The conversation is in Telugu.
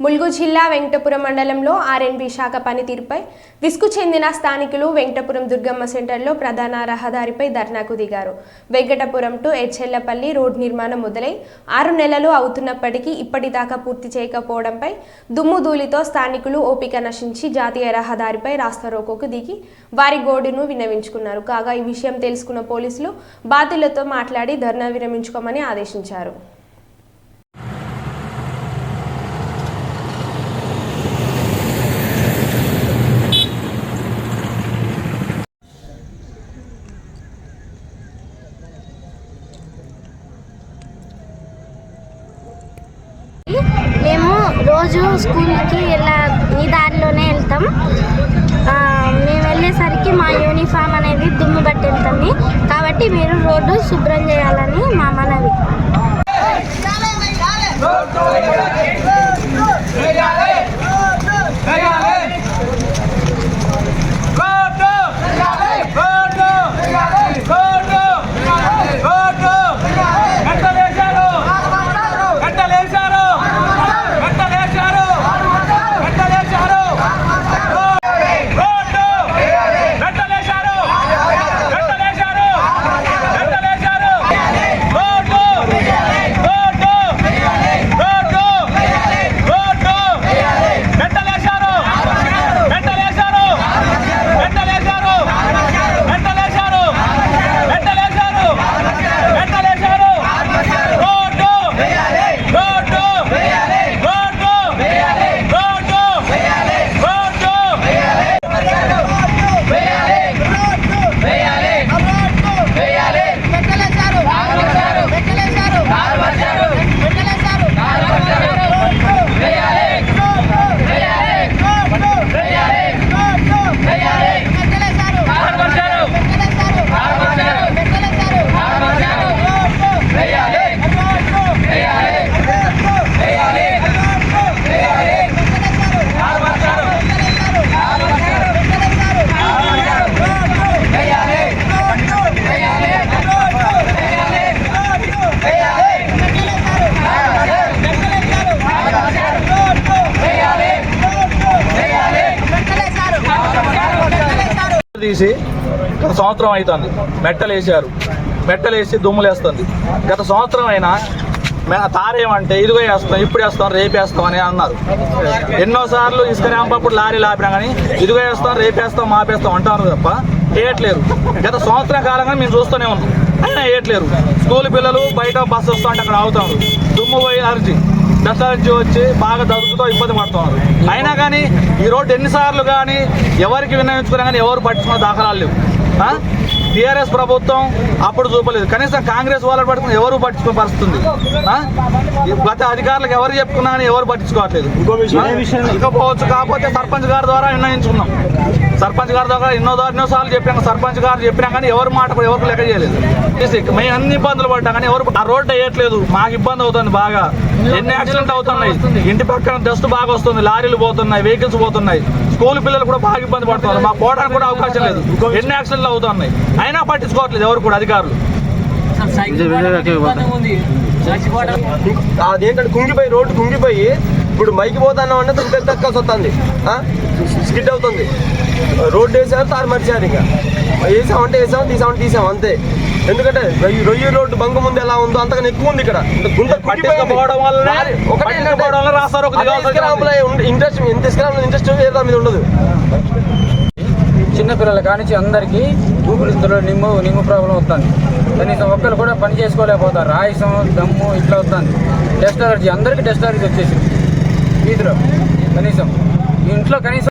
ములుగు జిల్లా వెంకటపురం మండలంలో ఆర్ఎన్బి శాఖ పనితీరుపై విసుగు చెందిన స్థానికులు వెంకటపురం దుర్గమ్మ సెంటర్లో ప్రధాన రహదారిపై ధర్నాకు దిగారు. వెంకటపురం టు ఎచ్చెల్లపల్లి రోడ్ నిర్మాణం మొదలై ఆరు నెలలు అవుతున్నప్పటికీ ఇప్పటిదాకా పూర్తి చేయకపోవడంపై దుమ్ము ధూళితో స్థానికులు ఓపిక నశించి జాతీయ రహదారిపై రాస్తారోకోకు దిగి వారి గోడును విన్నవించుకున్నారు. కాగా ఈ విషయం తెలుసుకున్న పోలీసులు బాధితులతో మాట్లాడి ధర్నా విరమించుకోమని ఆదేశించారు మేము రోజు స్కూల్కి వెళ్ళా ఈ దారిలోనే వెళ్తాం. ఆ, మేము వెళ్ళేసరికి మా యూనిఫామ్ అనేది దుమ్ము బట్టి వెళ్తుంది. కాబట్టి మీరు రోడ్డు శుభ్రం చేయాలి. తీసి గత సంవత్సరం అవుతుంది మెట్టలు వేసారు మెట్టలు వేసి దుమ్ములు వేస్తుంది. గత సంవత్సరం అయినా మే- తారేమంటే ఇదిగో వేస్తాం ఇప్పుడు వేస్తాం రేపు వేస్తాం అని అన్నారు. ఎన్నోసార్లు ఇసుక ర్యాంపప్పుడు లారీలు ఆపినా కానీ ఇదిగో వేస్తాం రేపు వేస్తాం మాపేస్తాం అంటారు తప్ప వేయట్లేరు. గత సంవత్సరం కాలంగా మేము చూస్తూనే ఉన్నాం. అయినా వేయట్లేరు. స్కూల్ పిల్లలు బయట బస్సు వస్తూ అంటే అక్కడ ఆగుతారు. దుమ్ము పోయి అరిచి నుంచి వచ్చి బాగా దదుకుతో ఇబ్బంది పడుతున్నారు. అయినా కానీ ఈ రోడ్డు ఎన్నిసార్లు కానీ ఎవరికి వినియోగించుకున్నా కానీ ఎవరు పట్టించుకున్న దాఖలాలు లేవు. టీఆర్ఎస్ ప్రభుత్వం అప్పుడు చూపలేదు. కనీసం కాంగ్రెస్ వాళ్ళు పట్టుకుని ఎవరు పట్టించుకునే పరిస్థితి ఉంది? ఆ? ఈ గత అధికారులకు ఎవరు చెప్పుకున్నా కానీ ఎవరు పట్టించుకోవట్లేదు? ఇకపోవచ్చు. కాకపోతే సర్పంచ్ గారి ద్వారా నిర్ణయించుకున్నాం. సర్పంచ్ గారి ద్వారా ఎన్నో ద్వారా ఎన్నో సార్లు చెప్పాం సర్పంచ్ గారు చెప్పినా కానీ ఎవరు మాట కూడా ఎవరికి లెక్క చేయలేదు. చేసి మేము అన్ని ఇబ్బందులు పడ్డాం కానీ ఎవరు ఆ రోడ్డు వేయట్లేదు. మాకు ఇబ్బంది అవుతుంది బాగా. ఎన్ని యాక్సిడెంట్ అవుతున్నాయి? ఇంటి పక్కన డస్ట్ బాగా వస్తుంది లారీలు పోతున్నాయి వెహికల్స్ పోతున్నాయి. స్కూల్ పిల్లలు కూడా బాగా ఇబ్బంది పడుతున్నారు. మాకు పోవడానికి కూడా అవకాశం లేదు. ఎన్ని యాక్సిడెంట్లు అవుతున్నాయి? అయినా పట్టించుకోవట్లేదు ఎవరు కూడా అధికారులు. అదేంటంటే కుంగిపోయి రోడ్డు కుంగిపోయి ఇప్పుడు మైకి పోతాను అంటే దుబ్బె తక్కాల్సి వస్తుంది స్కిడ్ అవుతుంది. రోడ్డు వేసారు తారు మర్చారు ఇంకా. వేసామంటే వేసాం తీసామంటే తీసాం అంతే. ఎందుకంటే రొయ్యి రొయ్యి రోడ్డు బంగు ముందు ఎలా ఉందో అంతగా ఎక్కువ ఉంది ఇక్కడ. గుంత వల్ల రాస్తారు ఒక ఇంట్రెస్ట్ ఎంత ఇంట్రెస్ట్ దాని మీద ఉండదు. చిన్నపిల్లల కానించి అందరికీ ఊపిరితిత్తులో నిమ్ము నిమ్ము ప్రాబ్లం వస్తుంది. కనీసం ఒక్కరు కూడా పని చేసుకోలేకపోతారు. ఆయుసం దమ్ము ఇట్లా వస్తుంది. Dust allergy. అందరికీ డస్ట్ అలర్జీ వచ్చేసింది. వీధిలో కనీసం. ఇంట్లో కనీసం